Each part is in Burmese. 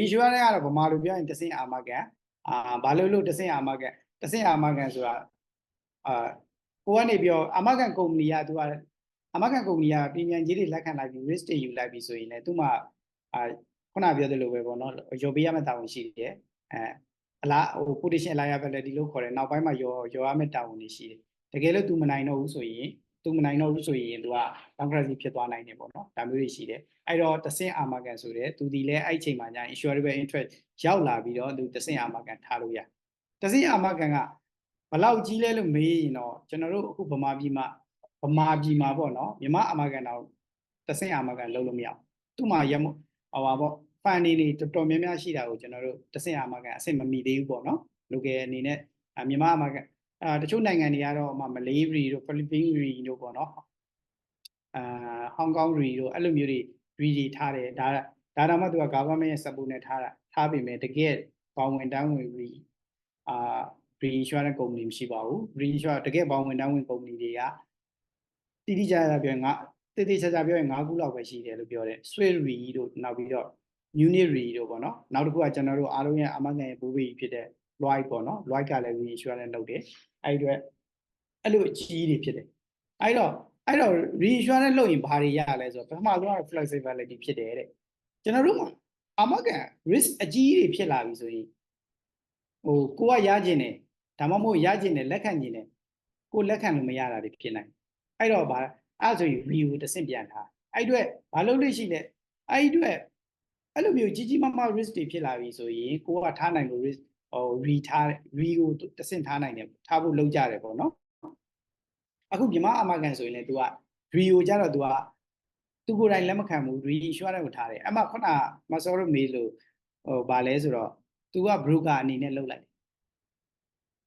insurance ကတော့ဗမာလိုပြောရင်တဆင့်အာမခံအာဘာလို့လို့တဆင့်အာမခံတဆင့်အာမခံဆိုတာအာကိုကနေပြောအာမခံကုမ္ပဏီကသူကအမကန်ကုမ္ပဏီကပြည်မြန်ကြီးတွေလက်ခံလိုက်ပြီး risk တွေယူလိုက်ပြီးဆိုရင်လည်းသူမှအာခုနပြောသလိုပဲပေါ့နော်ရော်ပေးရမယ့်တာဝန်ရှိတယ်အဲအလားဟို position liability လို့ခေါ်တယ်နောက်ပိုင်းမှာရောရောရမယ့်တာဝန်တွေရှိတယ်တကယ်လို့ तू မနိုင်တော့ဘူးဆိုရင် သူမနိုင်တော့ဘူးဆိုရင်သူက bankruptcy ဖြစ်သွားနိုင်တယ်ပေါ့နော်ဒါမျိုးတွေရှိတယ်အဲ့တော့တဆင့်အာမခံဆိုတဲ့သူဒီလဲအဲ့ချိန်မှာညာ insurable interest ရောက်လာပြီးတော့သူတဆင့်အာမခံထားလို့ရတဆင့်အာမခံကဘလောက်ကြီးလဲလို့မေးရင်တော့ကျွန်တော်တို့အခုဗမာပြည်မှာဗမာပြည်မှာပေါ့နော်မြမအာမခံတော့တဆင့်အာမခံလုံးလို့မရဘူးသူ့မှာရမဟောပါပေါ့ fund နေနေတော်တော်များများရှိတာကိုကျွန်တော်တို့တဆင့်အာမခံအဆင့်မမီသေးဘူးပေါ့နော် local အနေနဲ့မြမအာမခံ အာတချို့နိုင်ငံတွေကတော့မလေးရီတို့ဖိလစ်ပင်းရီတို့ပေါ့နော်အာဟောင်ကောင်ရီတို့အဲ့လိုမျိုးတွေရီတွေထားတယ်ဒါဒါတော့မှသူက government ရဲ့ support နဲ့ထားတာထားပေမဲ့တကယ်ပေါဝင်တန်းဝင်ရီအာ reinsurance company မရှိပါဘူး reinsurance တကယ်ပေါဝင်တန်းဝင် company တွေကတိတိကျကျပြောရင်ငါတိတိကျကျပြောရင်၅ခုလောက်ပဲရှိတယ်လို့ပြောတယ် Swiss Re တို့နောက်ပြီးတော့ Munich Re တို့ပေါ့နော်နောက်တစ်ခုကကျွန်တော်တို့အားလုံးရဲ့အမကန်ရဲ့ဘူဘီဖြစ်တဲ့ Lloyd ပေါ့နော် Lloyd ကလည်း reinsurance လုပ်တယ် အဲ့ဒီအတွက်အဲ့လိုအကြီးတွေဖြစ်တယ်အဲ့တော့အဲ့တော့ reinsurance လုပ်ရင်ဘာတွေရလဲဆိုတော့ပထမဆုံးက flexibility ဖြစ်တယ်တဲ့ကျွန်တော်တို့မှာအမကန် risk အကြီးတွေဖြစ်လာပြီဆိုရင်ဟိုကိုကရကျင်တယ်ဒါမှမဟုတ်ရကျင်တယ်လက်ခံကျင်တယ်ကိုလက်ခံလို့မရတာတွေဖြစ်နိုင်အဲ့တော့ဗာအဲ့ဆိုရင် view တဆင့်ပြန်ထားအဲ့အတွက်ဘာလုပ်လို့ရှိလဲအဲ့အတွက်အဲ့လိုမျိုးကြီးကြီးမားမား risk တွေဖြစ်လာပြီဆိုရင်ကိုကထားနိုင်လို့ risk ဟို re ထား re ကိုတဆင့်ထားနိုင်တယ်ထားဖို့လုပ်ကြတယ်ပေါ့နော်အခုမြမအမကန်ဆိုရင်လည်း तू က re ကိုကြတော့ तू ကသူကိုယ်တိုင်လက်မခံဘူး re insurance ကိုထားတယ်အမှခုနမစောရမေးလို့ဟိုဗာလဲဆိုတော့ तू က broker အနေနဲ့လုပ်လိုက်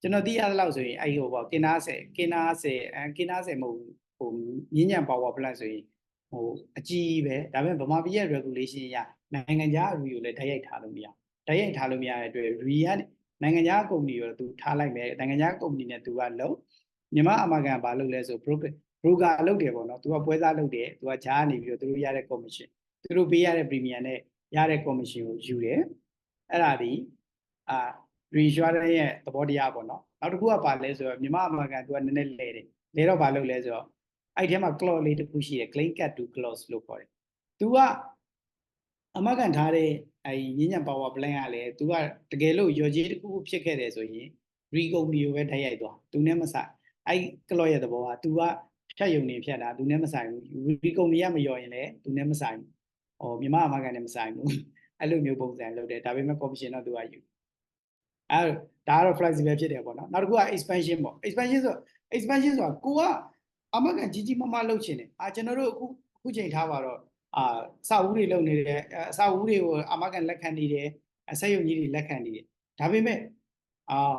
ကျွန်တော်သိရသလောက်ဆိုရင်အဲ့ဟိုပေါ့ကင်နာဆယ်ကင်နာဆယ်အဲကင်နာဆယ်မဟုတ်ဘူးဟိုမြင်းညံ power plant ဆိုရင်ဟိုအကြီးပဲဒါပေမဲ့ဗမာပြည်ရဲ့ regulation ရနိုင်ငံခြားအရီကိုလည်းတိုက်ရိုက်ထားလို့မရတိုက်ရိုက်ထားလို့မရတဲ့အတွက် re က နိုင်ငံခြားကုမ္ပဏီကိုသူထားလိုက်မယ်နိုင်ငံခြားကုမ္ပဏီနဲ့သူကလုံးမြန်မာအမကန်ဘာလုပ်လဲဆို broker broker လုပ်တယ်ပေါ့နော်သူကပွဲစားလုပ်တယ်သူကဂျားနေပြီးတော့သူတို့ရတဲ့ commission သူတို့ပေးရတဲ့ premium နဲ့ရတဲ့ commission ကိုယူတယ်အဲ့ဒါဒီအာ reinsurance ရဲ့သဘောတရားပေါ့နော်နောက်တစ်ခုကဘာလဲဆိုတော့မြန်မာအမကန်သူကနည်းနည်းလဲတယ်လဲတော့ဘာလုပ်လဲဆိုတော့အဲ့ထဲမှာ clause လေးတစ်ခုရှိတယ် claim cut to clause လို့ခေါ်တယ်။ तू က အမကန်ထားတဲ့အဲ့ညဉ့်ညံ power plan ကလည်း तू ကတကယ်လို့ရော်ကြီးတစ်ခုခုဖြစ်ခဲ့တယ်ဆိုရင် re company ကိုပဲတိုက်ရိုက်သွား။ तू နဲ့မဆိုင်အဲ့ clause ရဲ့သဘောက तू ကဖြတ်ယုံနေဖြတ်တာ तू နဲ့မဆိုင်ဘူး။ re company ကမရော်ရင်လည်း तू နဲ့မဆိုင်ဘူး။ဟောမြန်မာအမကန်နဲ့မဆိုင်ဘူး။အဲ့လိုမျိုးပုံစံလုပ်တယ်ဒါပေမဲ့ commission တော့ तू ကယူ။အဲ့ဒါကတော့ flexible ဖြစ်တယ်ပေါ့နော်။နောက်တစ်ခုက expansion ပေါ့။ expansion ဆို expansion ဆိုတာကိုကအမကန်ကြီးကြီးမားမားလှုပ်ချင်တယ်အာကျွန်တော်တို့အခုအခုချိန်ထားပါတော့ အာအစာဦးတွေလုပ်နေတယ်အစာဦးတွေကိုအမကန်လက်ခံနေတယ်အဆက်ရုံကြီးတွေလက်ခံနေတယ်ဒါပေမဲ့အာ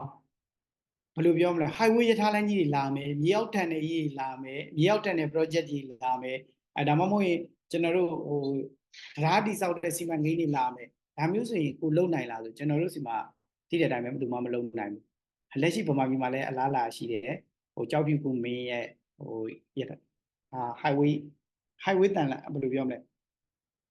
ဘယ်လိုပြောမလဲ highway ရထားလမ်းကြီးတွေလာမယ်မြေအောက်ထန်တွေကြီးလာမယ်မြေအောက်ထန်တဲ့ project ကြီးလာမယ်အဲဒါမှမဟုတ်ရင်ကျွန်တော်တို့ဟိုဓာတ်တိဆောက်တဲ့စီမံကိန်းတွေလာမယ်ဒါမျိုးဆိုရင်ကိုလုံနိုင်လားဆိုကျွန်တော်တို့စီမှာသိတဲ့အတိုင်းပဲဘယ်သူမှမလုံနိုင်ဘူးလက်ရှိဗမာပြည်မှာလည်းအလားအလာရှိတယ်ဟိုကြောက်ဖြူကူမင်းရဲ့ဟိုရအာ highway highway တန်လမ်းဘယ်လိုပြောမလဲ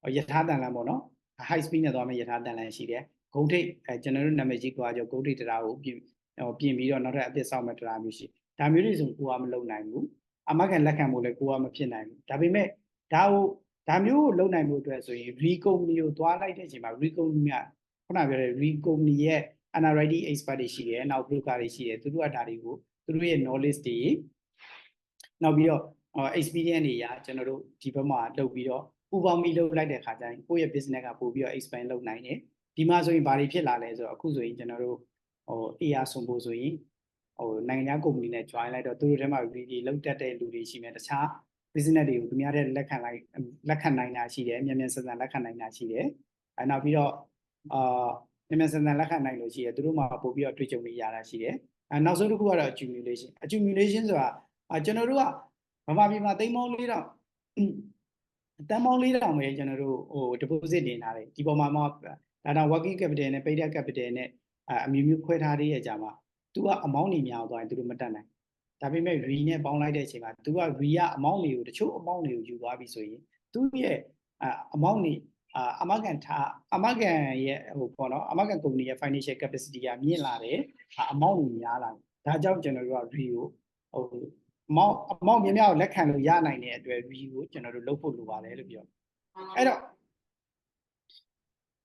ဟိုရထားတန်လမ်းပေါ့နော် high speed နဲ့သွားမယ့်ရထားတန်လမ်းရှိတယ်ဂုံထိတ်အဲကျွန်တော်တို့နာမည်ကြီးကွာကြောဂုံထိတ်တရားကိုပြင်ဟိုပြင်ပြီးတော့နောက်ထပ်အသစ်ဆောက်မဲ့တရားမျိုးရှိဒါမျိုးတွေဆိုကိုကမလုပ်နိုင်ဘူးအမကန်လက်ခံဖို့လည်းကိုကမဖြစ်နိုင်ဘူးဒါပေမဲ့ဒါကိုဒါမျိုးကိုလုပ်နိုင်မှုအတွက်ဆိုရင် re company ကိုသွားလိုက်တဲ့အချိန်မှာ re company ကခုနပြောတဲ့ re company ရဲ့ underwriting expert တွေရှိတယ်နောက် broker တွေရှိတယ်သူတို့ကဒါတွေကိုသူတို့ရဲ့ knowledge တွေနောက်ပြီးတော့ experience တွေရာကျွန်တော်တို့ဒီဘက်မှာလုပ်ပြီးတော့ပူပေါင်းပြီးလုပ်လိုက်တဲ့ခါကျရင်ကိုယ့်ရဲ့ business ကပို့ပြီးတော့ expand လုပ်နိုင်တယ်ဒီမှာဆိုရင်ဘာတွေဖြစ်လာလဲဆိုတော့အခုဆိုရင်ကျွန်တော်တို့ဟို AR ဆွန်ဖို့ဆိုရင်ဟိုနိုင်ငံခြားကုမ္ပဏီနဲ့ join လိုက်တော့သူတို့ထဲမှာ really လောက်တတ်တဲ့လူတွေရှိမယ်တခြား business တွေကိုသူများတဲ့လက်ခံလိုက်လက်ခံနိုင်တာရှိတယ်မြန်မြန်ဆန်ဆန်လက်ခံနိုင်တာရှိတယ်အဲနောက်ပြီးတော့အာမြန်မြန်ဆန်ဆန်လက်ခံနိုင်လို့ရှိရသူတို့မှာပို့ပြီးတော့တွေ့ကြုံနေရတာရှိတယ်အဲနောက်ဆုံးတစ်ခုကတော့ accumulation accumulation ဆိုတာအကျွန်တော်တို့က ဗမာပြည်မှာသိန်းပေါင်း၄000အတန်းပေါင်း၄000ပဲကျွန်တော်တို့ဟို deposit တင်ထားတယ်ဒီပေါ်မှာမှဒါတော့ working capital နဲ့ paid capital နဲ့အမျိုးမျိုးခွဲထားသေးရဲ့ကြာမှာ तू က amount တွေများသွားရင်သူတို့မတက်နိုင်ဒါပေမဲ့ re နဲ့ပေါင်းလိုက်တဲ့အချိန်မှာ तू က re က amount တွေကိုတချို့ amount တွေကိုယူသွားပြီဆိုရင်သူ့ရဲ့ amount တွေအာအမကန်ထားအမကန်ရဲ့ဟိုပေါ့နော်အမကန်ကုမ္ပဏီရဲ့ financial capacity ကမြင့်လာတယ်အမောင့်ကိုများလာတယ်ဒါကြောင့်ကျွန်တော်တို့က re ကိုဟိုအ မောင့်အမောင့်များများကိုလက်ခံလို့ရနိုင်တဲ့အတွက် re ကိုကျွန်တော်တို့လုပ်ဖို့လိုပါတယ်လို့ပြောအဲ့တော့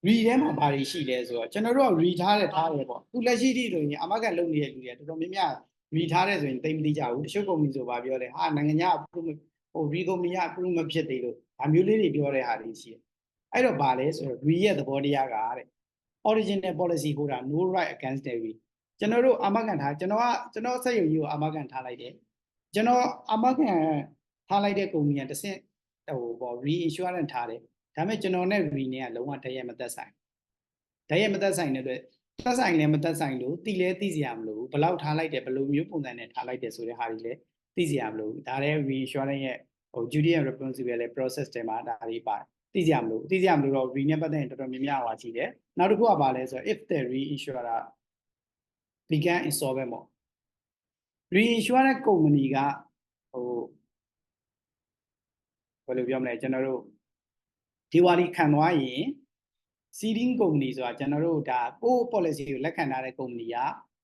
re ထဲမှာဘာတွေရှိလဲဆိုတော့ကျွန်တော်တို့က re ထားတယ်ထားတယ်ပေါ့သူလက်ရှိထိဆိုရင်အမကန်လုပ်နေတဲ့လူတွေတော်တော်များများ re ထားတယ်ဆိုရင်တိတ်မသိကြဘူးတချို့ကုမ္ပဏီဆိုပါပြောတယ်ဟာနိုင်ငံခြား approve ဟို re ကုမ္ပဏီက approve မဖြစ်သေးလို့ဒါမျိုးလေးတွေပြောတဲ့ဟာတွေရှိတယ်အဲ့တော့ဘာလဲဆိုတော့ re ရဲ့သဘောတရားကတဲ့ original policy ဟိုတာ no right against the re ကျွန်တော်တို့အာမခံထားကျွန်တော်ကကျွန်တော်စက်ရုံကြီးကိုအာမခံထားလိုက်တယ် ကျွန်တော်အာမခံထားလိုက်တဲ့ကုမ္ပဏီကတစ်ဆင့်ဟိုပေါ့ reinsurance ထားတယ်ဒါပေမဲ့ကျွန်တော်နဲ့ re နဲ့ကလုံးဝတည့်ရမသက်ဆိုင်တည့်ရမသက်ဆိုင်တဲ့အတွက်သက်ဆိုင်လည်းမသက်ဆိုင်လို့တိလဲသိစရာမလိုဘူးဘယ်လောက်ထားလိုက်တယ်ဘယ်လိုမျိုးပုံစံနဲ့ထားလိုက်တယ်ဆိုတဲ့ဟာတွေလည်းသိစရာမလိုဘူးဒါလည်း reinsurance ရဲ့ဟို duty and responsibility လည်း process တွေမှာဒါတွေပါတယ်သိစရာမလိုသိစရာမလိုတော့ re နဲ့ပတ်သက်ရင်တော်တော်များများဟွာရှိတယ်နောက်တစ်ခုကဘာလဲဆိုတော့ if the reinsurer began insolvent ပေါ့ reinsurance company ကဟိုဘယ်လိုပြောမလဲကျွန်တော်တို့ဒီဝါလီခံသွားရင် seeding company ဆိုတာကျွန်တော်တို့ဒါကိုယ့် policy ကိုလက်ခံထားတဲ့ company က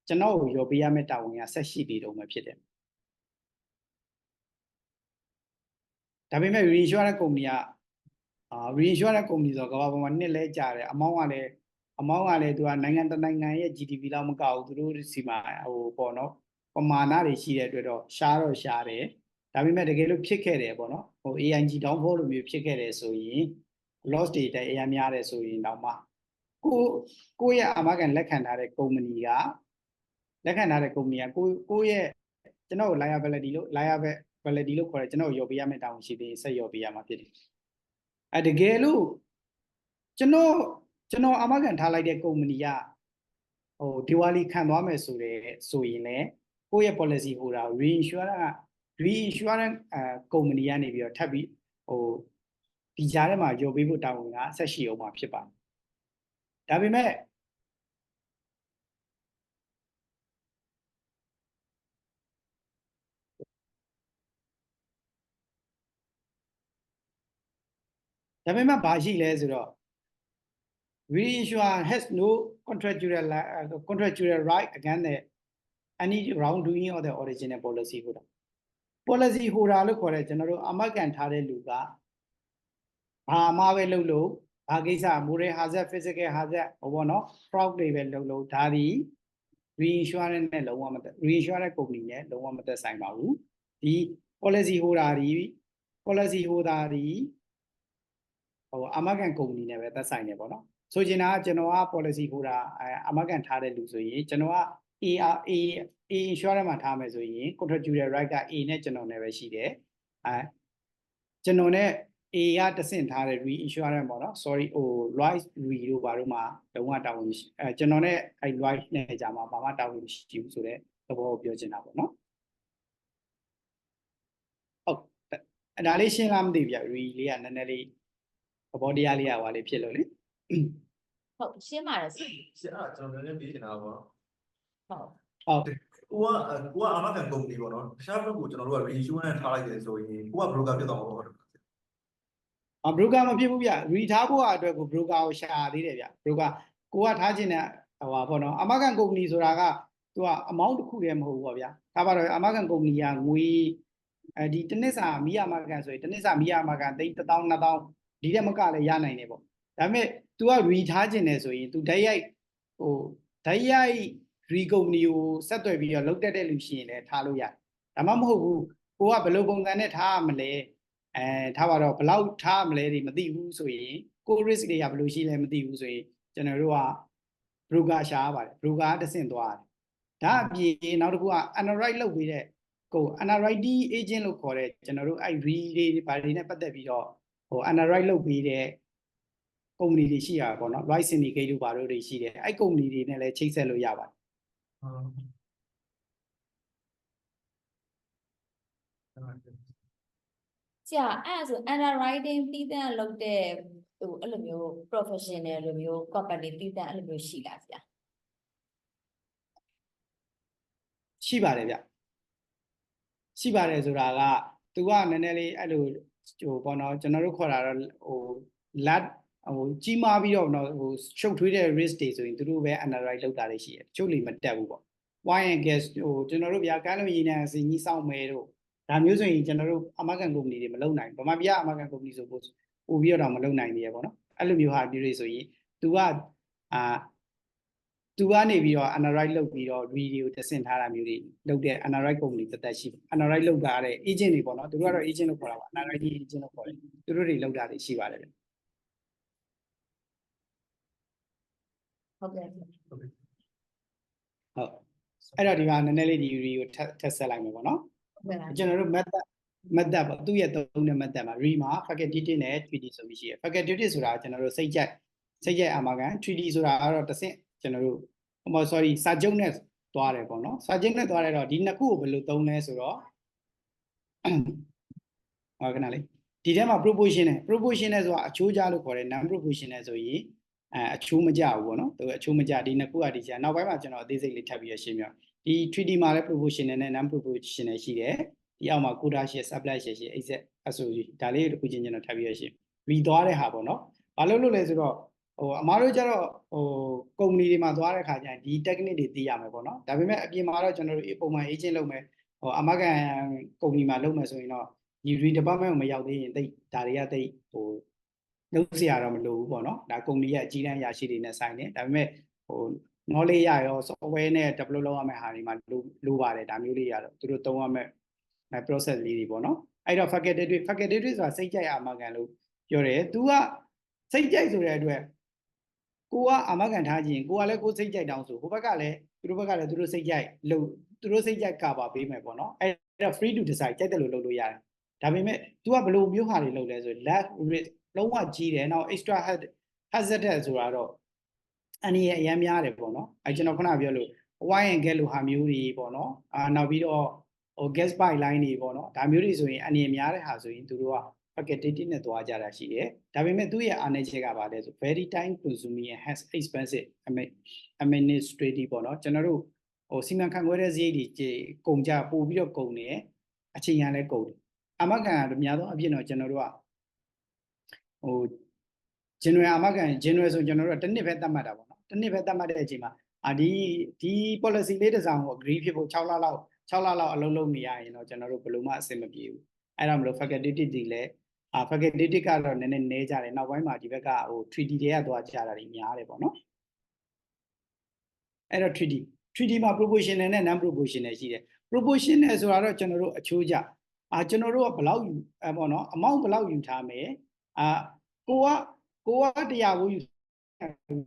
ကျွန်တော်ကိုရောပေးရမယ့်တာဝန်ကဆက်ရှိနေတော့မှဖြစ်တယ်ဒါပေမဲ့ reinsurance company ကအာ reinsurance company ဆိုတော့ကမ္ဘာပေါ်မှာနှစ်လဲကြာတယ်အမောင်းကလည်းအမောင်းကလည်းသူကနိုင်ငံတစ်နိုင်ငံရဲ့ GDP လောက်မကောက်ဘူးသူတို့စီမှာဟိုပေါ့နော် ပမာဏတွေရှိတဲ့အတွက်တော့ရှားတော့ရှားတယ်ဒါပေမဲ့တကယ်လို့ဖြစ်ခဲ့တယ်ပေါ့နော်ဟို AIG downfall လိုမျိုးဖြစ်ခဲ့တယ်ဆိုရင် loss တွေတက်အများများတယ်ဆိုရင်တော့မှကိုကိုရဲ့အာမခံလက်ခံထားတဲ့ company ကလက်ခံထားတဲ့ company ကကိုကိုရဲ့ကျွန်တော် liability လို့ liability လို့ခေါ်တယ်ကျွန်တော်ရောပေးရမယ့်တာဝန်ရှိသေးတယ်ဆက်ရောပေးရမှာဖြစ်တယ်အဲတကယ်လို့ကျွန်တော်ကျွန်တော်အာမခံထားလိုက်တဲ့ company ကဟိုဒီဝါလီခံသွားမယ်ဆိုတဲ့ဆိုရင်လည်း ကိုယ့်ရဲ့ policy ဟိုတာ reinsurance က reinsurance အဲ company ကနေပြီးတော့ထပ်ပြီးဟိုဒီကြားထဲမှာရောပေးဖို့တာဝန်ကဆက်ရှိအောင်မှာဖြစ်ပါတယ်ဒါပေမဲ့ဒါပေမဲ့ဘာရှိလဲဆိုတော့ reinsurer has no contractual uh, contractual right against the any wrongdoing of the original policy holder policy holder လို့ခေါ်တဲ့ကျွန်တော်တို့အမတ်ကန်ထားတဲ့လူကဘာမှပဲလုပ်လို့ဘာကိစ္စ moral hazard physical hazard ဟောပေါ့နော် fraud တွေပဲလုပ်လို့ဒါဒီ reinsurance နဲ့လုံးဝမသက် reinsurance company နဲ့လုံးဝမသက်ဆိုင်ပါဘူးဒီ policy holder ဒီ policy holder ဒီဟိုအမတ်ကန် company နဲ့ပဲသက်ဆိုင်နေပေါ့နော်ဆိုချင်တာကကျွန်တော်က policy holder အမတ်ကန်ထားတဲ့လူဆိုရင်ကျွန်တော်က ARA A insurance မှာထားမယ်ဆိုရင် contractual right က A နဲ့ကျွန်တော်နဲ့ပဲရှိတယ်အဲကျွန်တော်နဲ့ A ကတဆင့်ထားတဲ့ re insurance ပေါ့နော် sorry ဟို Lloyd re တို့ဘာတို့မှာလုံးဝတာဝန်မရှိအဲကျွန်တော်နဲ့အဲ Lloyd နဲ့ကြာမှာဘာမှတာဝန်မရှိဘူးဆိုတဲ့သဘောကိုပြောချင်တာပေါ့နော်ဟုတ်အဲ့ဒါလေးရှင်းလားမသိဘူးဗျ re လေးကနည်းနည်းလေးသဘောတရားလေးကဟွာလေးဖြစ်လို့လေဟုတ်ရှင်းပါတယ်ဆရာဆရာကျွန်တော်လည်းပြင်နေတာပေါ့ ဟုတ်ဟုတ်ကိုကကိုကအမကန်ကုမ္ပဏီပေါ့နော်တခြားဘက်ကိုကျွန်တော်တို့က reinsurance ထားလိုက်တယ်ဆိုရင်ကိုက broker ဖြစ်သွားမှာပေါ့အဘရိုကာမဖြစ်ဘူးဗျရီထားဖို့အတွက်ကိုဘရိုကာကိုရှာသေးတယ်ဗျဘရိုကာကိုကထားခြင်းတဲ့ဟိုပါပေါ့နော်အမကန်ကုမ္ပဏီဆိုတာကသူကအမောင်းတစ်ခုတည်းမဟုတ်ဘူးပေါ့ဗျာဒါပါတော့အမကန်ကုမ္ပဏီကငွေအဲဒီတစ်နှစ်စာမိရအမကန်ဆိုရင်တစ်နှစ်စာမိရအမကန်သိန်း1000 2000ဒီတက်မကလည်းရနိုင်တယ်ပေါ့ဒါပေမဲ့ तू ကရီထားခြင်းတယ်ဆိုရင် तू ဓာတ်ရိုက်ဟိုဓာတ်ရိုက် ရီကုမ္ပဏီကိုဆက်သွယ်ပြီးတော့လုတ်တက်တဲ့လူရှိရင်လည်းထားလို့ရတယ်ဒါမှမဟုတ်ဘူးကိုကဘယ်လိုပုံစံနဲ့ထားရမလဲအဲထားပါတော့ဘယ်လောက်ထားမလဲတွေမသိဘူးဆိုရင်ကို risk တွေကဘယ်လိုရှိလဲမသိဘူးဆိုရင်ကျွန်တော်တို့က broker ရှားပါတယ် broker ကတဆင့်သွားတယ်ဒါအပြင်နောက်တစ်ခုက underwrite လုပ်ပေးတဲ့ကို underwriting agent လို့ခေါ်တဲ့ကျွန်တော်တို့အဲ့ re တွေဘာတွေနဲ့ပတ်သက်ပြီးတော့ဟို underwrite လုပ်ပေးတဲ့ company တွေရှိရပါပေါ့နော် right syndicate တို့ဘာတို့တွေရှိတယ်အဲ့ company တွေနဲ့လည်းချိတ်ဆက်လို့ရပါတယ် ဆရာအဲ့ဒါဆို underwriting တည်တံ့လုပ်တဲ့ဟိုအဲ့လိုမျိုး professional လိုမျိုး company တည်တံ့အဲ့လိုမျိုးရှိလားဆရာရှိပါတယ်ဗျရှိပါတယ်ဆိုတာက तू ကနည်းနည်းလေးအဲ့လိုဟိုပေါ့နော်ကျွန်တော်တို့ခေါ်တာတော့ဟို lat ဟိုကြီးမားပြီးတော့တော့ဟိုရှုပ်ထွေးတဲ့ risk တွေဆိုရင်သူတို့ပဲ underwrite လုပ်တာတွေရှိတယ်တချို့လေမတက်ဘူးပေါ့ wine and gas ဟိုကျွန်တော်တို့ဗျာကမ်းလို့ရင်းနဲ့အစီကြီးစောင့်မယ်တို့ဒါမျိုးဆိုရင်ကျွန်တော်တို့အမကန်ကုမ္ပဏီတွေမလုပ်နိုင်ဘူးဗမာပြည်ကအမကန်ကုမ္ပဏီဆိုပို့ပို့ပြီးတော့မလုပ်နိုင်သေးရပေါ့နော်အဲ့လိုမျိုးဟာမျိုးတွေဆိုရင် तू ကအာ तू ကနေပြီးတော့ underwrite လုပ်ပြီးတော့ video တဆင့်ထားတာမျိုးတွေလုပ်တဲ့ underwrite ကုမ္ပဏီတစ်သက်ရှိတယ် underwrite လုပ်တာတဲ့ agent တွေပေါ့နော်သူတို့ကတော့ agent လို့ခေါ်တာပါ underwrite agent လို့ခေါ်တယ်သူတို့တွေလုပ်တာတွေရှိပါတယ် ဟုတ်ကဲ့ဟုတ်အဲ့တော့ဒီမှာနည်းနည်းလေးဒီ video ကိုထပ်ထပ်ဆက်လိုက်မယ်ပေါ့နော်ဟုတ်ကဲ့လားကျွန်တော်တို့ method method ပေါ့သူ့ရဲ့သုံးတဲ့ method မှာ re မှာ facultative နဲ့ 3D ဆိုပြီးရှိရယ် facultative ဆိုတာကကျွန်တော်တို့စိတ်ကြိုက်စိတ်ကြိုက်အာမခံ 3D ဆိုတာကတော့တစ်ဆင့်ကျွန်တော်တို့ဟိုမ sorry စာချုပ်နဲ့သွားတယ်ပေါ့နော်စာချုပ်နဲ့သွားတယ်တော့ဒီနှစ်ခုကိုဘယ်လိုသုံးလဲဆိုတော့ဟောခဏလေးဒီထဲမှာ proportion နဲ့ proportion နဲ့ဆိုတာအချိုးကျလို့ခေါ်တယ် non proportion နဲ့ဆိုရင် အဲအချိုးမကျဘူးပေါ့နော်သူအချိုးမကျဒီနှစ်ခုကဒီကျနောက်ပိုင်းမှာကျွန်တော်အသေးစိတ်လေးထပ်ပြီးရရှင်းပြဒီ 3D မှာလည်း proportional နဲ့ non proportional ရှိတယ်ဒီအောက်မှာ quota ရှိ supply ရှိရှိ exact အဆိုကြီးဒါလေးတစ်ခုချင်းကျွန်တော်ထပ်ပြီးရရှင်းရီသွားတဲ့ဟာပေါ့နော်ဘာလို့လို့လဲဆိုတော့ဟိုအမားတို့ကျတော့ဟိုကုမ္ပဏီတွေမှာသွားတဲ့ခါကျရင်ဒီ technique တွေသိရမယ်ပေါ့နော်ဒါပေမဲ့အပြင်မှာတော့ကျွန်တော်တို့ပုံမှန် agent လုပ်မယ်ဟိုအမကန်ကုမ္ပဏီမှာလုပ်မယ်ဆိုရင်တော့ဒီ re department ကိုမရောက်သေးရင်တိတ်ဒါတွေကတိတ်ဟို လုပ်เสียရတော့မလိုဘူးပေါ့နော်ဒါကုမ္ပဏီရဲ့အကြီးတန်းရာရှိတွေနဲ့ဆိုင်တယ်ဒါပေမဲ့ဟို knowledge ရရော software နဲ့ develop လုပ်ရမယ့်ဟာတွေမှာလိုလိုပါတယ်ဒါမျိုးလေးရတော့သူတို့သုံးရမယ့် process လေးတွေပေါ့နော်အဲ့တော့ facultative facultative ဆိုတာစိတ်ကြိုက်အာမခံလို့ပြောတယ် तू ကစိတ်ကြိုက်ဆိုတဲ့အတွက်ကိုကအာမခံထားခြင်းကိုကလည်းကိုစိတ်ကြိုက်တောင်းဆိုဟိုဘက်ကလည်းသူတို့ဘက်ကလည်းသူတို့စိတ်ကြိုက်လို့သူတို့စိတ်ကြိုက်ကပါပေးမယ်ပေါ့နော်အဲ့တော့ free to decide ကြိုက်တယ်လို့လုပ်လို့ရတယ်ဒါပေမဲ့ तू ကဘယ်လိုမျိုးဟာတွေလုပ်လဲဆို left risk လုံးဝကြီးတယ်နောက် extra hazard ဆိုတာတော့အနည်းအများများတယ်ပေါ့နော်အဲကျွန်တော်ခုနပြောလို့ wine and get လိုဟာမျိုးတွေပေါ့နော်အာနောက်ပြီးတော့ဟို gas pipeline တွေပေါ့နော်ဒါမျိုးတွေဆိုရင်အနည်းများတဲ့ဟာဆိုရင်သူတို့က packaging နဲ့သွားကြတာရှိတယ်ဒါပေမဲ့သူ့ရဲ့အားနည်းချက်ကပါလဲဆို very time consuming and has expensive administrative ပေါ့နော်ကျွန်တော်တို့ဟိုစီမံခန့်ခွဲတဲ့ဈေးတွေကုန်ကြပို့ပြီးတော့ကုန်နေအချိန်ရလဲကုန်တယ်အမကန်ကတော့များသောအဖြစ်တော့ကျွန်တော်တို့က ဟို general အမကန် general ဆိုကျွန်တော်တို့ကတစ်နှစ်ပဲသတ်မှတ်တာပေါ့နော်တစ်နှစ်ပဲသတ်မှတ်တဲ့အချိန်မှာအာဒီဒီ policy လေးတစ်စောင်ကို agree ဖြစ်ဖို့6လလောက်6လလောက်အလုံးလုံးနေရရင်တော့ကျွန်တော်တို့ဘယ်လိုမှအဆင်မပြေဘူးအဲ့ဒါမလို့ facultative တွေလည်းအာ facultative ကတော့နည်းနည်းနည်းကြတယ်နောက်ပိုင်းမှာဒီဘက်ကဟို 3D တွေကသွားကြတာတွေများတယ်ပေါ့နော်အဲ့တော့ 3D 3D မှာ proportional နဲ့ non proportional ရှိတယ် proportional ဆိုတာတော့ကျွန်တော်တို့အချိုးကြအာကျွန်တော်တို့ကဘယ်လောက်ယူအပေါ့နော် amount ဘယ်လောက်ယူထားမယ်အာ ကိုကကိုကတရားဘူးယူ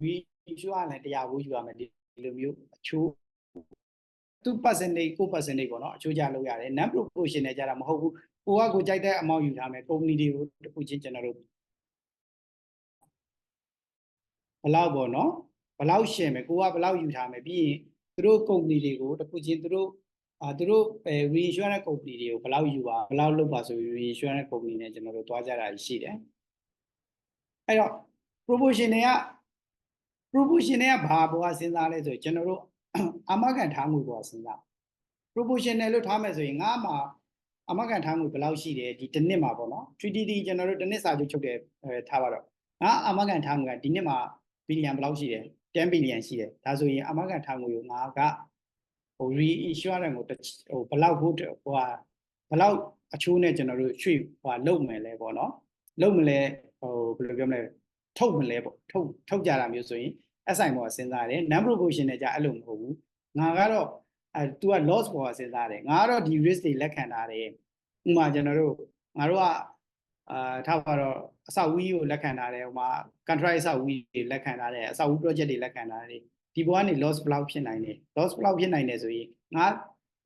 ပြီးရှုရလဲတရားဘူးယူရမယ်ဒီလိုမျိုးအချိုးသူ percentage ကို percentage ပေါ့နော်အချိုးကြလောက်ရတယ် non proportional ကြတာမဟုတ်ဘူးကိုကကိုကြိုက်တဲ့ amount ယူထားမယ် company တွေကိုတစ်ခုချင်းကျွန်တော်တို့ဘယ်လောက်ပေါ့နော်ဘယ်လောက်ရှင်းမယ်ကိုကဘယ်လောက်ယူထားမယ်ပြီးရင်သူတို့ company တွေကိုတစ်ခုချင်းသူတို့အာသူတို့အဲ reinsurance company တွေကိုဘယ်လောက်ယူပါဘယ်လောက်လုပ်ပါဆိုပြီး reinsurance company နဲ့ကျွန်တော်တို့တွားကြတာရှိတယ် အဲ့တော့ proportion တွေက proportion တွေကဘာဘောစဉ်းစားလဲဆိုရင်ကျွန်တော်တို့အမကန်ထားမှုဘောစဉ်းစား proportional လို့ထားမယ်ဆိုရင်ငါမှာအမကန်ထားမှုဘယ်လောက်ရှိတယ်ဒီတစ်နှစ်မှာပေါ့နော် 3DD ကျွန်တော်တို့တစ်နှစ်စာချုပ်ချုပ်တယ်အဲထားပါတော့ငါအမကန်ထားမှုကဒီနှစ်မှာဘီလီယံဘယ်လောက်ရှိတယ်10ဘီလီယံရှိတယ်ဒါဆိုရင်အမကန်ထားမှုကိုငါကဟို reinsurance ကိုဟိုဘယ်လောက်ဟိုဟိုဟာဘယ်လောက်အချိုးနဲ့ကျွန်တော်တို့ရွှေ့ဟိုလုံမယ်လဲပေါ့နော်လုံမလဲ ဟိုဘယ်လိုပြောမလဲထုတ်မလဲပေါ့ထုတ်ထုတ်ကြတာမျိုးဆိုရင်အဆိုင်ပေါ်စဉ်းစားတယ် non proportion နဲ့じゃအဲ့လိုမဟုတ်ဘူးငါကတော့အဲ तू က loss ပေါ်စဉ်းစားတယ်ငါကတော့ဒီ risk တွေလက်ခံထားတယ်ဥပမာကျွန်တော်တို့ငါတို့ကအာထားပါတော့အဆောက်အဦကိုလက်ခံထားတယ်ဟိုမှာ contract အဆောက်အဦတွေလက်ခံထားတယ်အဆောက်အဦ project တွေလက်ခံထားတယ်ဒီဘောကနေ loss ဘယ်လောက်ဖြစ်နိုင်လဲ loss ဘယ်လောက်ဖြစ်နိုင်လဲဆိုရင်ငါ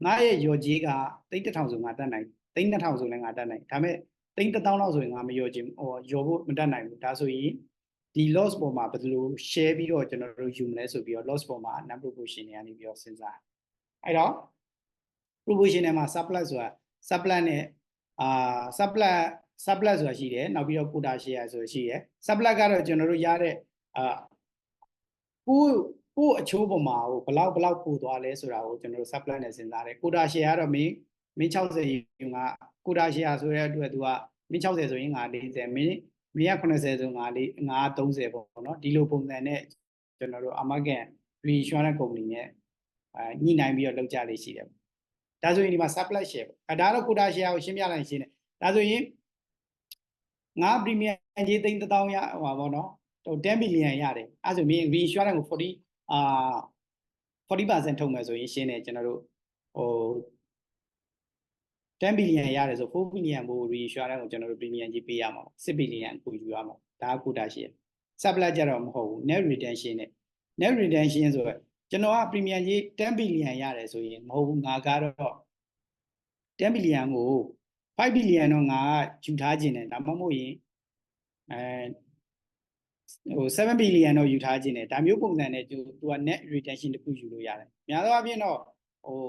ငါရဲ့ရော်ကြီးကသိန်း1000ဆိုငါတတ်နိုင်သိန်း2000ဆိုလည်းငါတတ်နိုင်ဒါပေမဲ့ သိန်း1000လောက်ဆိုရင်ငါမရော်ချင်ဟိုရော်ဖို့မတတ်နိုင်ဘူးဒါဆိုရင်ဒီ loss ပေါ်မှာဘယ်လို share ပြီးတော့ကျွန်တော်တို့ယူမလဲဆိုပြီးတော့ loss ပေါ်မှာ non proportion တွေကနေပြီးတော့စဉ်းစားအဲ့တော့ proportion ထဲမှာ surplus ဆိုတာ surplus နဲ့အာ surplus surplus ဆိုတာရှိတယ်နောက်ပြီးတော့ quota share ဆိုတာရှိတယ် surplus ကတော့ကျွန်တော်တို့ရတဲ့အာကိုကိုအချိုးပေါ်မှာဟိုဘလောက်ဘလောက်ပို့သွားလဲဆိုတာကိုကျွန်တော်တို့ surplus နဲ့စဉ်းစားတယ် quota share ကတော့မင်း မင်း60ယူငါ quota share ဆိုတဲ့အတွက် तू ကမင်း60ဆိုရင်ငါ40မင်းမင်းက80ဆိုငါလေးငါ30ပေါ့နော်ဒီလိုပုံစံနဲ့ကျွန်တော်တို့အမကန် reinsurance company နဲ့အဲညှိနှိုင်းပြီးတော့လုပ်ကြလေးရှိတယ်ပေါ့ဒါဆိုရင်ဒီမှာ supply share ပေါ့အဲဒါတော့ quota share ကိုရှင်းပြလိုက်ရှင်းတယ်ဒါဆိုရင်ငါ premium ကြီးသိန်း1000ရဟိုပါပေါ့နော်ဟို10 billion ရတယ်အဲဆိုမင်း reinsurance ကို40အာ40%ထုတ်မယ်ဆိုရင်ရှင်းတယ်ကျွန်တော်တို့ဟို 10 billion ရတယ်ဆို4 billion ဘို့ reinsurance ကိုကျွန်တော်တို့ premium ကြီးပေးရမှာပေါ့6 billion ကိုယူရမှာဒါက quota share supply ကြတော့မဟုတ်ဘူး net retention နဲ့ net retention ဆိုတော့ကျွန်တော်က premium ကြီး10 billion ရတယ်ဆိုရင်မဟုတ်ဘူးငါကတော့10 billion ကို5 billion တော့ငါကယူထားခြင်းတယ်ဒါမှမဟုတ်ရင်အဲဟို7 billion တော့ယူထားခြင်းတယ်ဒါမျိုးပုံစံနဲ့သူက net retention တခုယူလို့ရတယ်များသောအားဖြင့်တော့ဟို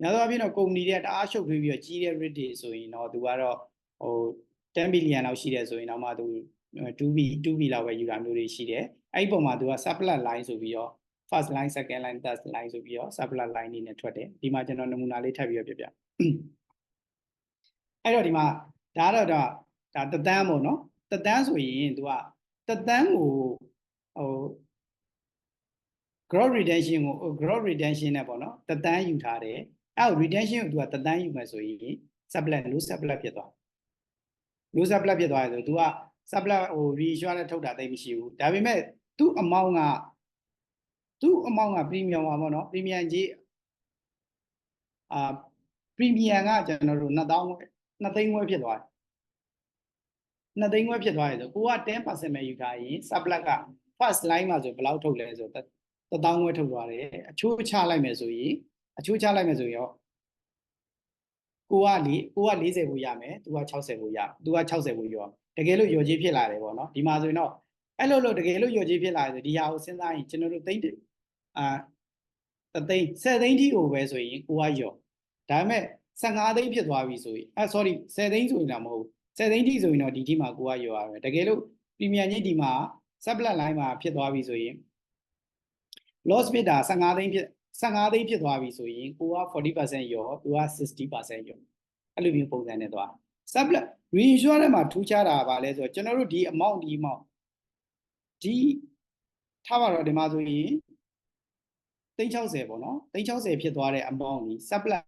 များသောအားဖြင့်တော့ကုမ္ပဏီတွေကတအားရှုပ်ထွေးပြီးတော့ကြီးတဲ့ rate တွေဆိုရင်တော့သူကတော့ဟို10 billion လောက်ရှိတယ်ဆိုရင်တော့မှသူ 2B 2B လောက်ပဲယူတာမျိုးတွေရှိတယ်အဲ့ဒီပုံမှာသူက supply line ဆိုပြီးတော့ first line second line third line ဆိုပြီးတော့ supply line နေနဲ့ထွက်တယ်ဒီမှာကျွန်တော်နမူနာလေးထပ်ပြီးတော့ပြပြအဲ့တော့ဒီမှာဒါတော့ဒါဒါတသန်းပေါ့နော်တသန်းဆိုရင်သူကတသန်းကိုဟို gross retention ကို gross retention နဲ့ပေါ့နော်တသန်းယူထားတယ် အဲ့ retention ကိုသူကတသန်းယူမယ်ဆိုရင် supply low supply ဖြစ်သွား low supply ဖြစ်သွားတယ်ဆိုသူက supply ဟို reinsurance ထုတ်တာတိတ်မရှိဘူးဒါပေမဲ့သူ့ amount ကသူ့ amount က premium ပါပေါ့နော် premium ကြီးအာ premium ကကျွန်တော်တို့2000 2သိန်းခွဲဖြစ်သွားတယ်2သိန်းခွဲဖြစ်သွားတယ်ဆိုကိုက10%ပဲယူထားရင် supply က first line မှာဆိုဘယ်လောက်ထုတ်လဲဆိုတော့1000ခွဲထုတ်သွားတယ်အချိုးချလိုက်မယ်ဆိုရင် အချိုးချလိုက်မယ်ဆိုရင်ရောကိုကလေကိုက40ဘူးရမယ်သူက60ဘူးရသူက60ဘူးရောတကယ်လို့ရော်ကြီးဖြစ်လာတယ်ပေါ့နော်ဒီမှာဆိုရင်တော့အဲ့လိုလို့တကယ်လို့ရော်ကြီးဖြစ်လာတယ်ဆိုဒီဟာကိုစဉ်းစားရင်ကျွန်တော်တို့သိန်းအာတသိန်း10သိန်းထိကိုပဲဆိုရင်ကိုကရော်ဒါပေမဲ့15သိန်းဖြစ်သွားပြီဆိုရင်အဲ sorry 10သိန်းဆိုရင်တော့မဟုတ်ဘူး10သိန်းထိဆိုရင်တော့ဒီထိမှာကိုကရော်ရမယ်တကယ်လို့ premium ကြီးဒီမှာ supply line မှာဖြစ်သွားပြီဆိုရင် loss ဖြစ်တာ15သိန်းဖြစ် 15သိန်းဖြစ်သွားပြီဆိုရင်ကိုက40%ရောသူက60%ရောအဲ့လိုမျိုးပုံစံနဲ့သွား supply reinsurance မှာထူးခြားတာကဘာလဲဆိုတော့ကျွန်တော်တို့ဒီ amount ဒီ amount ဒီထားပါတော့ဒီမှာဆိုရင်360ပေါ့နော်360ဖြစ်သွားတဲ့ amount ကြီး supply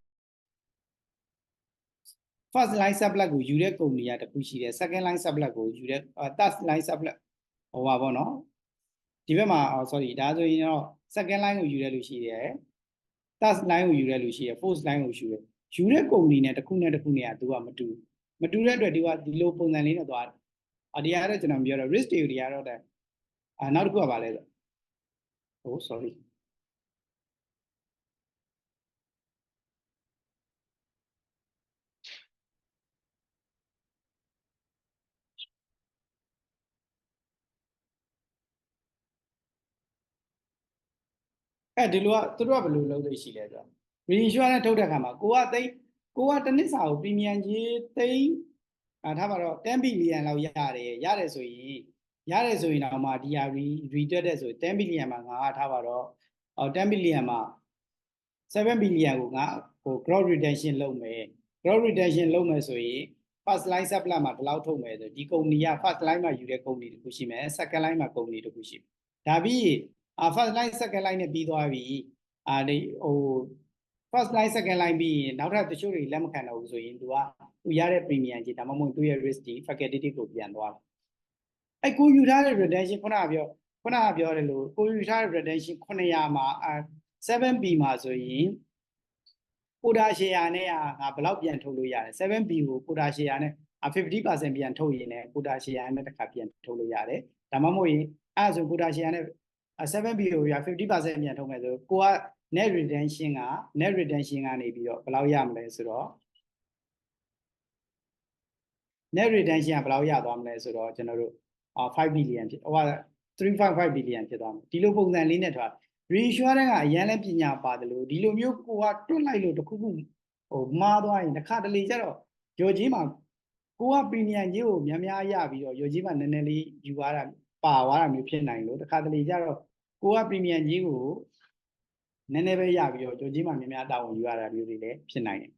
first line supply ကိုယူတဲ့ကုမ္ပဏီကတခုရှိတယ် second line supply ကိုယူတဲ့ third line supply ဟိုပါပေါ့နော် ဒီဘက်မှာ sorry ဒါဆိုရင်တော့ second line ကိုယူတဲ့လူရှိတယ် third line ကိုယူတဲ့လူရှိတယ် fourth line ကိုယူတယ်ယူတဲ့ကုမ္ပဏီနဲ့တစ်ခုနဲ့တစ်ခုနဲ့ကသူကမတူမတူတဲ့အတွက်ဒီကဒီလိုပုံစံလေးနဲ့သွားတယ်အဒီကတော့ကျွန်တော်ပြောတော့ risk တွေတွေကတော့တဲ့အာနောက်တစ်ခုကပါလဲဆိုဟို sorry အဲဒီလိုကသူတို့ကဘယ်လိုလုပ်လို့ရှိလဲဆိုတော့ reinsurance ထုတ်တဲ့ခါမှာကိုကသိန်းကိုကတစ်နှစ်စာကို premium ကြီးသိန်းအာထားပါတော့10 billion လောက်ရတယ်ရတယ်ဆိုရင်ရတယ်ဆိုရင်တော့မှဒီဟာ return တဲ့ဆို10 billion မှာငါကထားပါတော့ဟော10 billion မှာ7 billion ကိုငါဟို gross retention လုပ်မယ် gross retention လုပ်မယ်ဆိုရင် first line supply မှာဘယ်လောက်ထုတ်မယ်ဆိုဒီကုမ္ပဏီက first line မှာယူတဲ့ကုမ္ပဏီတခုရှိမယ် second line မှာကုမ္ပဏီတခုရှိမယ်ဒါပြီး အာ first line second line နဲ့ပြီးသွားပြီအာဒီဟို first line second line ပြီးရင်နောက်ထပ်တချို့တွေလက်မခံတော့ဘူးဆိုရင်သူကသူရတဲ့ premium ကြီးဒါမှမဟုတ်သူရဲ့ risk ကြီး facultative ကိုပြန်သွားတယ်အဲ့ကိုယူထားတဲ့ retention ခုနကပြောခုနကပြောတယ်လို့ကိုယူထားတဲ့ retention 900မှာအာ 7B မှာဆိုရင်ကိုဒါရှယ်ယာနဲ့ငါဘယ်လောက်ပြန်ထုတ်လို့ရတယ် 7B ကိုကိုဒါရှယ်ယာနဲ့50%ပြန်ထုတ်ရင်လည်းကိုဒါရှယ်ယာနဲ့တစ်ခါပြန်ထုတ်လို့ရတယ်ဒါမှမဟုတ်ရင်အဲ့ဆိုကိုဒါရှယ်ယာနဲ့ 7B ကိုရ50%ပြန်ထုတ်မယ်ဆိုကိုက net retention က net retention ကနေပြီးတော့ဘယ်လောက်ရမလဲဆိုတော့ net retention ကဘယ်လောက်ရသွားမလဲဆိုတော့ကျွန်တော်တို့5 billion ဖြစ်ဟိုက3.5 billion ဖြစ်သွားမယ်ဒီလိုပုံစံလေးနဲ့ထား reinsurance ကအရန်လဲပညာပါတယ်လို့ဒီလိုမျိုးကိုကတွတ်လိုက်လို့တခုခုဟိုမှားသွားရင်တစ်ခါတလေကျတော့ရော်ကြီးမှာကိုက premium ကြီးကိုများများရပြီးတော့ရော်ကြီးမှာနည်းနည်းလေးယူသွားတာပါသွားတာမျိုးဖြစ်နိုင်လို့တစ်ခါတလေကျတော့ ကိုက premium ကြီးကိုနည်းနည်းပဲရပြီးတော့ရော်ကြီးမှာများများတာဝန်ယူရတာမျိုးတွေလည်းဖြစ်နိုင်တယ်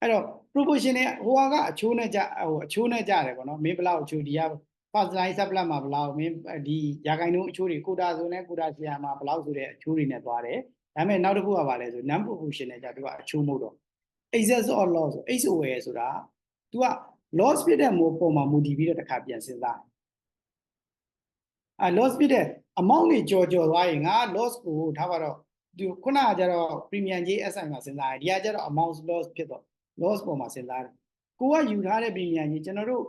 အဲ့တော့ proportion နဲ့ဟိုဟာကအချိုးနဲ့ကြဟိုအချိုးနဲ့ကြတယ်ပေါ့နော်မင်းဘလောက်အချိုးဒီက first line supplement မှာဘလောက်မင်းဒီရာခိုင်နှုန်းအချိုးတွေ quota ဆိုနဲ့ quota ဆီယာမှာဘလောက်ဆိုတဲ့အချိုးတွေနဲ့သွားတယ်ဒါပေမဲ့နောက်တစ်ခုကဘာလဲဆို non proportion နဲ့ကြသူကအချိုးမဟုတ်တော့ excess or loss ဆို XOL ဆိုတာ तू က loss ဖြစ်တဲ့မို့ပုံမှာမူတည်ပြီးတော့တစ်ခါပြန်စဉ်းစား အဲ loss ဖြစ်တဲ့ amount တွေကြော်ကြော်သွားရင်ငါ loss ကိုထားပါတော့ဒီခုနကကျတော့ premium ကြီး SI မှာစဉ်းစားတယ်ဒီကကျတော့ amount loss ဖြစ်တော့ loss ပုံမှာစဉ်းစားတယ်ကိုကယူထားတဲ့ premium ကြီးကျွန်တော်တို့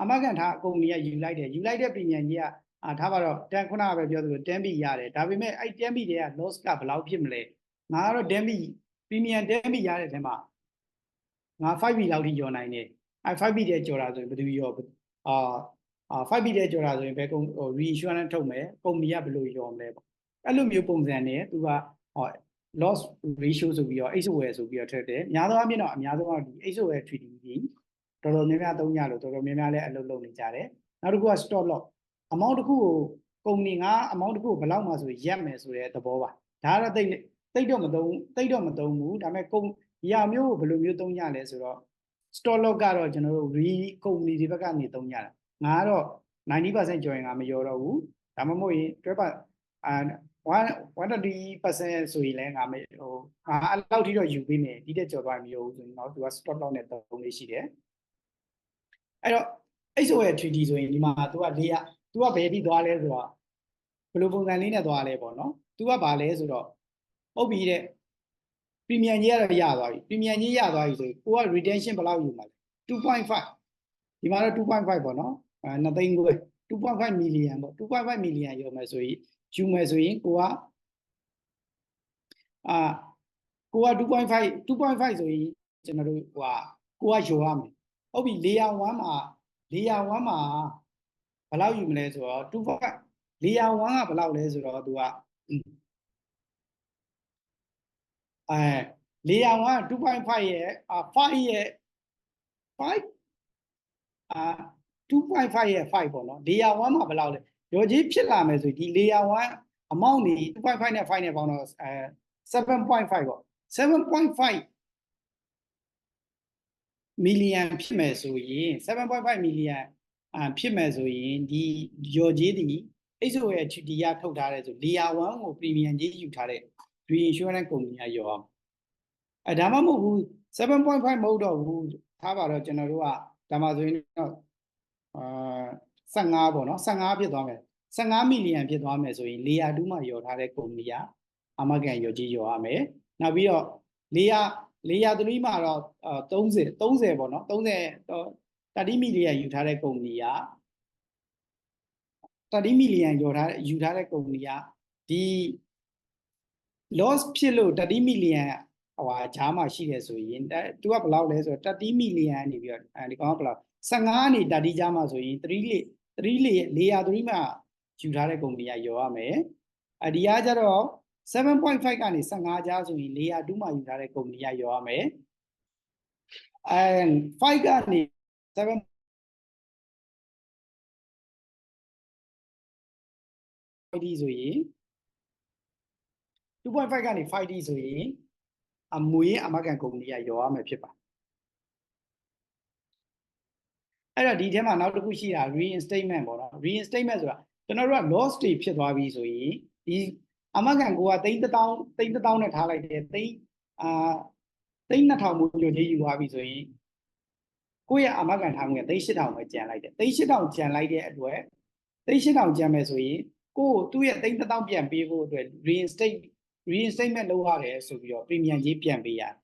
အမကန်ထားအကုန်ကြီးကယူလိုက်တယ်ယူလိုက်တဲ့ premium ကြီးကအာထားပါတော့တန်ခုနကပဲပြောသလို10ဘီရတယ်ဒါပေမဲ့အဲ့10ဘီတွေက loss ကဘယ်လောက်ဖြစ်မလဲငါကတော့10ဘီ premium 10ဘီရတဲ့ထဲမှာငါ5ဘီလောက်ထိကျော်နိုင်တယ်အဲ5ဘီတဲ့ကျော်တာဆိုရင်ဘယ်သူရောအာ အာ5ဘီတဲ့ကျော်တာဆိုရင်ဘယ်ကုမ္ဟို reinsurance ထုတ်မယ်ကုမ္ပဏီကဘယ်လိုရောမလဲပေါ့အဲ့လိုမျိုးပုံစံနဲ့သူကဟော loss ratio ဆိုပြီးတော့ XOL ဆိုပြီးတော့ထည့်တယ်အများသောအားဖြင့်တော့အများဆုံးကဒီ XOL treaty ကြီးတော်တော်များများသုံးကြလို့တော်တော်များများလည်းအလုပ်လုပ်နေကြတယ်နောက်တစ်ခုက stop loss amount တစ်ခုကိုကုမ္ပဏီက amount တစ်ခုကိုဘယ်လောက်မှဆိုရက်မယ်ဆိုတဲ့သဘောပါဒါကတော့တိတ်တိတ်တော့မသုံးတိတ်တော့မသုံးဘူးဒါပေမဲ့ကုမ္ဒီဟာမျိုးကိုဘယ်လိုမျိုးသုံးကြလဲဆိုတော့ stop loss ကတော့ကျွန်တော်တို့ re ကုမ္ပဏီတွေဘက်ကနေသုံးကြတာ ငါကတော့90%ကျော်ရင်ငါမရောတော့ဘူးဒါမှမဟုတ်ရင်12ပါအာ130%ဆိုရင်လည်းငါမဟိုငါအဲ့လောက်ထိတော့ယူပေးမယ်ဒီတက်ကျော်သွားမရောဘူးဆိုရင်တော့သူက stop loss နဲ့တုံးလေးရှိတယ်အဲ့တော့ XO ရဲ့ 3D ဆိုရင်ဒီမှာသူကလေးရသူကဘယ်ပြီးသွားလဲဆိုတော့ဘယ်လိုပုံစံလေးနဲ့သွားလဲပေါ့နော်သူကဘာလဲဆိုတော့ဟုတ်ပြီတဲ့ပရီမီယံကြီးကတော့ရသွားပြီပရီမီယံကြီးရသွားပြီဆိုရင်ကိုက retention ဘယ်လောက်ယူမှာလဲ2.5ဒီမှာတော့2.5ပေါ့နော် အဲ2သိန်းခွဲ2.5 million ပေါ့2.5 million ရောမယ်ဆိုရင်ယူမယ်ဆိုရင်ကိုကအာကိုက2.5 2.5ဆိုရင်ကျွန်တော်တို့ဟိုဟာကိုကရောရမယ်ဟုတ်ပြီ layer 1မှာ layer 1မှာဘယ်လောက်ယူမလဲဆိုတော့2.5 layer 1ကဘယ်လောက်လဲဆိုတော့သူကအဲ layer 1က2.5ရဲ့အာ5ရဲ့5အာ 2.5ရဲ့5ပေါ့နော် layer 1မှာဘယ်လောက်လဲရောကြီးဖြစ်လာမယ်ဆိုဒီ layer 1 amount နေ2.5နဲ့5နဲ့ပေါင်းတော့အဲ7.5ပေါ့7.5 million ဖြစ်မယ်ဆိုရင်7.5 million အာဖြစ်မယ်ဆိုရင်ဒီရော်ကြီးဒီ XOL ရဲ့ TD ရထုတ်ထားတဲ့ဆို layer 1ကို premium ကြီးယူထားတဲ့ reinsurance company ကရောအောင်အဲဒါမှမဟုတ်ဘူး7.5မဟုတ်တော့ဘူးထားပါတော့ကျွန်တော်တို့ကဒါမှဆိုရင်တော့ အာ15ပေါ့နော်15ဖြစ်သွားမယ်15 million ဖြစ်သွားမယ်ဆိုရင် layer 2မှာရော်ထားတဲ့ company ကအမကန်ရော်ကြီးရော်ရမယ်နောက်ပြီးတော့ layer layer 3မှာတော့30 30ပေါ့နော်30 30 million ယူထားတဲ့ company က30 million ယူထားယူထားတဲ့ company ကဒီ loss ဖြစ်လို့30 million ဟိုဟာဂျားမှာရှိတယ်ဆိုရင်သူကဘယ်လောက်လဲဆိုတော့30 million နေပြီးတော့အဲဒီကောင်ကဘယ်လောက် 15နေ30ဂျားမှာဆိုရင်3လေ3လေ400 3မှာယူထားတဲ့ company ကရောရမယ်အဒီကကြတော့7.5ကနေ15ကြားဆိုရင်400 2မှာယူထားတဲ့ company ကရောရမယ်အဲ5ကနေ7 5D ဆိုရင်2.5ကနေ 5D ဆိုရင်အမွေအမကန်ကုမ္ပဏီကရောရမယ်ဖြစ်ပါ အဲ့တော့ဒီထဲမှာနောက်တစ်ခုရှိတာ reinstatement ပေါ့နော် reinstatement ဆိုတာကျွန်တော်တို့က loss တွေဖြစ်သွားပြီဆိုရင်ဒီအမကန်ကိုကသိန်း1000သိန်း1000နဲ့ထားလိုက်တယ်သိန်းအာသိန်း2000မို့ညွှန်ကြီးယူသွားပြီဆိုရင်ကိုယ့်ရဲ့အမကန်ထားငွေကသိန်း8000ပဲကျန်လိုက်တယ်သိန်း8000ကျန်လိုက်တဲ့အတွက်သိန်း8000ကျန်မယ်ဆိုရင်ကိုယ့်သူ့ရဲ့သိန်း1000ပြန်ပေးဖို့အတွက် reinstate reinstatement လုပ်ရတယ်ဆိုပြီးတော့ premium ရေးပြန်ပေးရတယ်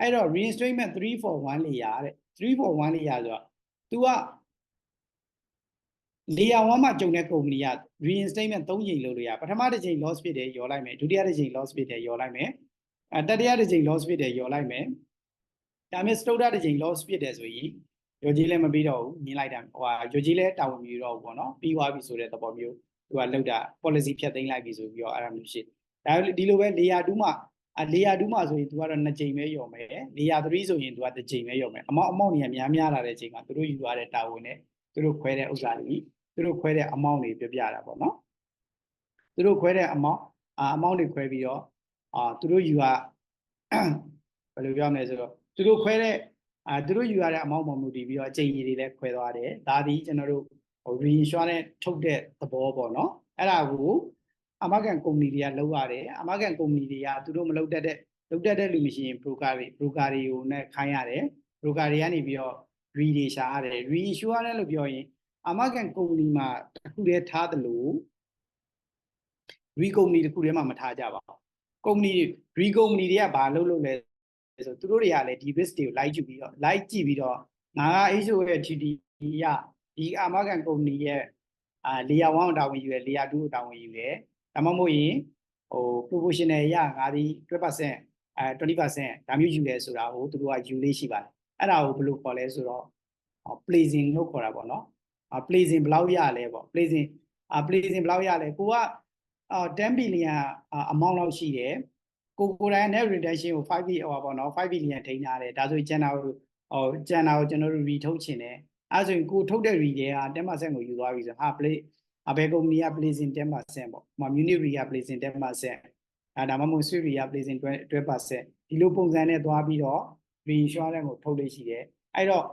အဲ့တော့ reinstatement 3 for 1လေရတဲ့3 for 1လေရဆိုတော့ तू က layer 1မှာကြုံတဲ့ကုမ္ပဏီက reinstatement 3ချိန်လုပ်လို့ရပထမတစ်ချိန် loss ဖြစ်တယ်ရောလိုက်မယ်ဒုတိယတစ်ချိန် loss ဖြစ်တယ်ရောလိုက်မယ်အဲတတိယတစ်ချိန် loss ဖြစ်တယ်ရောလိုက်မယ်ဒါပေမဲ့စတုတ္ထတစ်ချိန် loss ဖြစ်တယ်ဆိုရင်ရောကြီးလည်းမပြီးတော့ဘူးမြင်လိုက်တာဟိုဟာရောကြီးလည်းတာဝန်မယူတော့ဘူးပေါ့နော်ပြီးသွားပြီဆိုတဲ့သဘောမျိုးသူကလောက်တာ policy ဖြတ်သိမ်းလိုက်ပြီဆိုပြီးတော့အဲ့ဒါမျိုးရှိဒါဒီလိုပဲ layer 2မှာ အ layer 2မှာဆိုရင် तू ကတော့2ချိန်ပဲရော်မယ် layer 3ဆိုရင် तू ကတစ်ချိန်ပဲရော်မယ်အမောက်အမောက်နေများများလာတဲ့အချိန်မှာသူတို့ယူသွားတဲ့တာဝန်နဲ့သူတို့ခွဲတဲ့ဥစ္စာတွေသူတို့ခွဲတဲ့အမောက်တွေပြပြတာပေါ့နော်သူတို့ခွဲတဲ့အမောက်အာအမောက်တွေခွဲပြီးတော့အာသူတို့ယူကဘယ်လိုပြောမလဲဆိုတော့သူတို့ခွဲတဲ့အာသူတို့ယူရတဲ့အမောင့်ပေါ်မူတည်ပြီးတော့အချိန်ကြီးတွေလည်းခွဲသွားတယ်ဒါဒီကျွန်တော်တို့ဟို reinsurance ထုတ်တဲ့သဘောပေါ့နော်အဲ့ဒါကို အမကန်ကုမ္ပဏီတွေကလုပ်ရတယ်အမကန်ကုမ္ပဏီတွေကသူတို့မလုပ်တတ်တဲ့လုပ်တတ်တဲ့လူမရှိရင် broker တွေ broker တွေကိုနဲ့ခိုင်းရတယ် broker တွေကနေပြီးတော့ re တွေရှာရတယ် reinsurance လို့ပြောရင်အမကန်ကုမ္ပဏီမှာတစ်ခုတည်းထားတယ်လို့ re ကုမ္ပဏီတစ်ခုတည်းမှမထားကြပါဘူးကုမ္ပဏီ re ကုမ္ပဏီတွေကဘာလုပ်လို့လဲဆိုသူတို့တွေကလည်းဒီ risk တွေကို like ကြည့်ပြီးတော့ like ကြည့်ပြီးတော့ငါက HO ရဲ့ TD ရဒီအမကန်ကုမ္ပဏီရဲ့အာ layer 1ကိုတာဝန်ယူရယ် layer 2ကိုတာဝန်ယူရယ် ဒါမှမဟုတ်ရင်ဟို proportional ရငါဒီ12%အဲ20%ဒါမျိုးယူရဲဆိုတာကိုသူတို့ကယူလေးရှိပါတယ်အဲ့ဒါကိုဘယ်လိုခေါ်လဲဆိုတော့ placing လို့ခေါ်တာပေါ့နော်အာ placing ဘယ်လောက်ရလဲပေါ့ placing အာ placing ဘယ်လောက်ရလဲကိုကအာ10 billion အာ amount လောက်ရှိတယ်ကိုကိုယ်တိုင် net retention ကို5 billion ဟောပေါ့နော်5 billion ထိန်းထားတယ်ဒါဆိုရင်ကျန်တာကိုဟိုကျန်တာကိုကျွန်တော်တို့ re ထုတ်ချင်တယ်အဲဆိုရင်ကိုထုတ်တဲ့ re တွေက10%ကိုယူသွားပြီဆိုဟာ play အဘယ်ကုမ္ပဏီက placing 10%ပေါ့။ဟို Munich Re က placing 10%အဲဒါမှမဟုတ် Swiss Re က placing 12%ဒီလိုပုံစံနဲ့သွားပြီးတော့ reinsurance ကိုထုတ်လို့ရှိတယ်။အဲ့တော့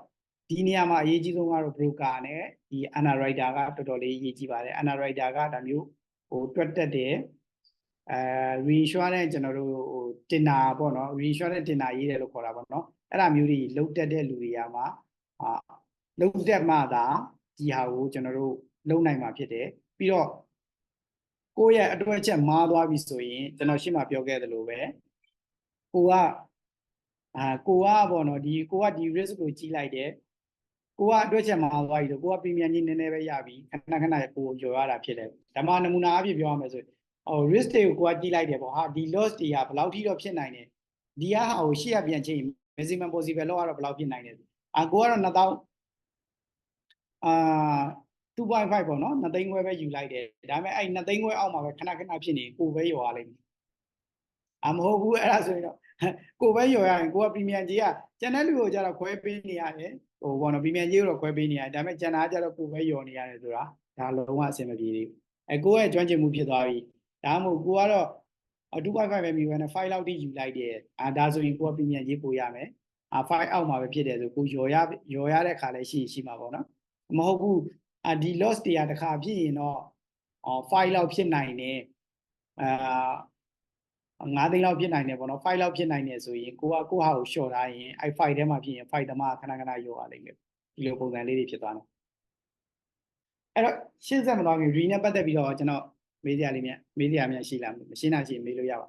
ဒီနေရာမှာအရေးကြီးဆုံးကတော့ broker နဲ့ဒီ underwriter ကတော်တော်လေးအရေးကြီးပါတယ်။ underwriter ကဒါမျိုးဟိုတွက်တက်တယ်အဲ reinsurance ကျွန်တော်တို့ဟိုတင်နာပေါ့နော် reinsurance တင်နာရေးတယ်လို့ခေါ်တာပေါ့နော်အဲ့ဒါမျိုးတွေလုတ်တက်တဲ့လူတွေကမှအာလုတ်တက်မှသာဒီဟာကိုကျွန်တော်တို့ လုံနိုင်မှာဖြစ်တယ်ပြီးတော့ကိုယ့်ရဲ့အတွက်ချက်မားသွားပြီဆိုရင်ကျွန်တော်ရှင်းမပြောခဲ့သလိုပဲကိုကအာကိုကပေါ့နော်ဒီကိုကဒီ risk ကိုကြီးလိုက်တယ်ကိုကအတွက်ချက်မားသွားပြီဆိုကိုက premium ကြီးနည်းနည်းပဲရပြီခဏခဏကိုကျော်ရတာဖြစ်တယ်ဓမ္မနမူနာအဖြစ်ပြောရမယ်ဆိုရင်ဟို risk တွေကိုကိုကကြီးလိုက်တယ်ပေါ့ဟာဒီ loss တွေကဘယ်လောက်ထိတော့ဖြစ်နိုင်တယ်ဒီကဟာကိုရှေ့ရပြန်ချိန် maximum possible လောက်ကတော့ဘယ်လောက်ဖြစ်နိုင်တယ်အာကိုကတော့2000အာ 2.5ပေါ့နော်2သိန်းခွဲပဲယူလိုက်တယ်ဒါပေမဲ့အဲ့2သိန်းခွဲအောက်မှာပဲခဏခဏဖြစ်နေကိုပဲယော်ရလိမ့်မယ်အမဟုတ်ဘူးအဲ့ဒါဆိုရင်တော့ကိုပဲယော်ရရင်ကိုက premium ကြီးကကျန်တဲ့လူကိုကျတော့ခွဲပေးနေရတယ်ဟိုဘောနော် premium ကြီးကိုတော့ခွဲပေးနေရတယ်ဒါပေမဲ့ကျန်တာကျတော့ကိုပဲယော်နေရတယ်ဆိုတာဒါလုံးဝအဆင်မပြေသေးဘူးအဲကိုရဲ့ကျွမ်းကျင်မှုဖြစ်သွားပြီဒါမှမဟုတ်ကိုကတော့2.5ပဲမြည်ပဲနဲ့5လောက်ထိယူလိုက်တယ်အာဒါဆိုရင်ကိုက premium ကြီးပို့ရမယ်အာ5အောက်မှာပဲဖြစ်တယ်ဆိုကိုယော်ရယော်ရတဲ့ခါလည်းရှိရှိမှာပေါ့နော်မဟုတ်ဘူး အာဒီ loss တရားတစ်ခါဖြစ်ရင်တော့အော်5လောက်ဖြစ်နိုင်တယ်အာ9သိန်းလောက်ဖြစ်နိုင်တယ်ပေါ့နော်5လောက်ဖြစ်နိုင်တယ်ဆိုရင်ကိုကကိုဟာကို short ထားရင်အဲ5ထဲမှာဖြစ်ရင်5သမားခဏခဏရောရလိမ့်မယ်ဒီလိုပုံစံလေးတွေဖြစ်သွားတယ်အဲ့တော့ရှင်းဆက်မသွားခင် re နဲ့ပတ်သက်ပြီးတော့ကျွန်တော်မေးစရာလေးမြတ်မေးစရာမြတ်ရှိလားမရှင်းတာရှိရင်မေးလို့ရပါ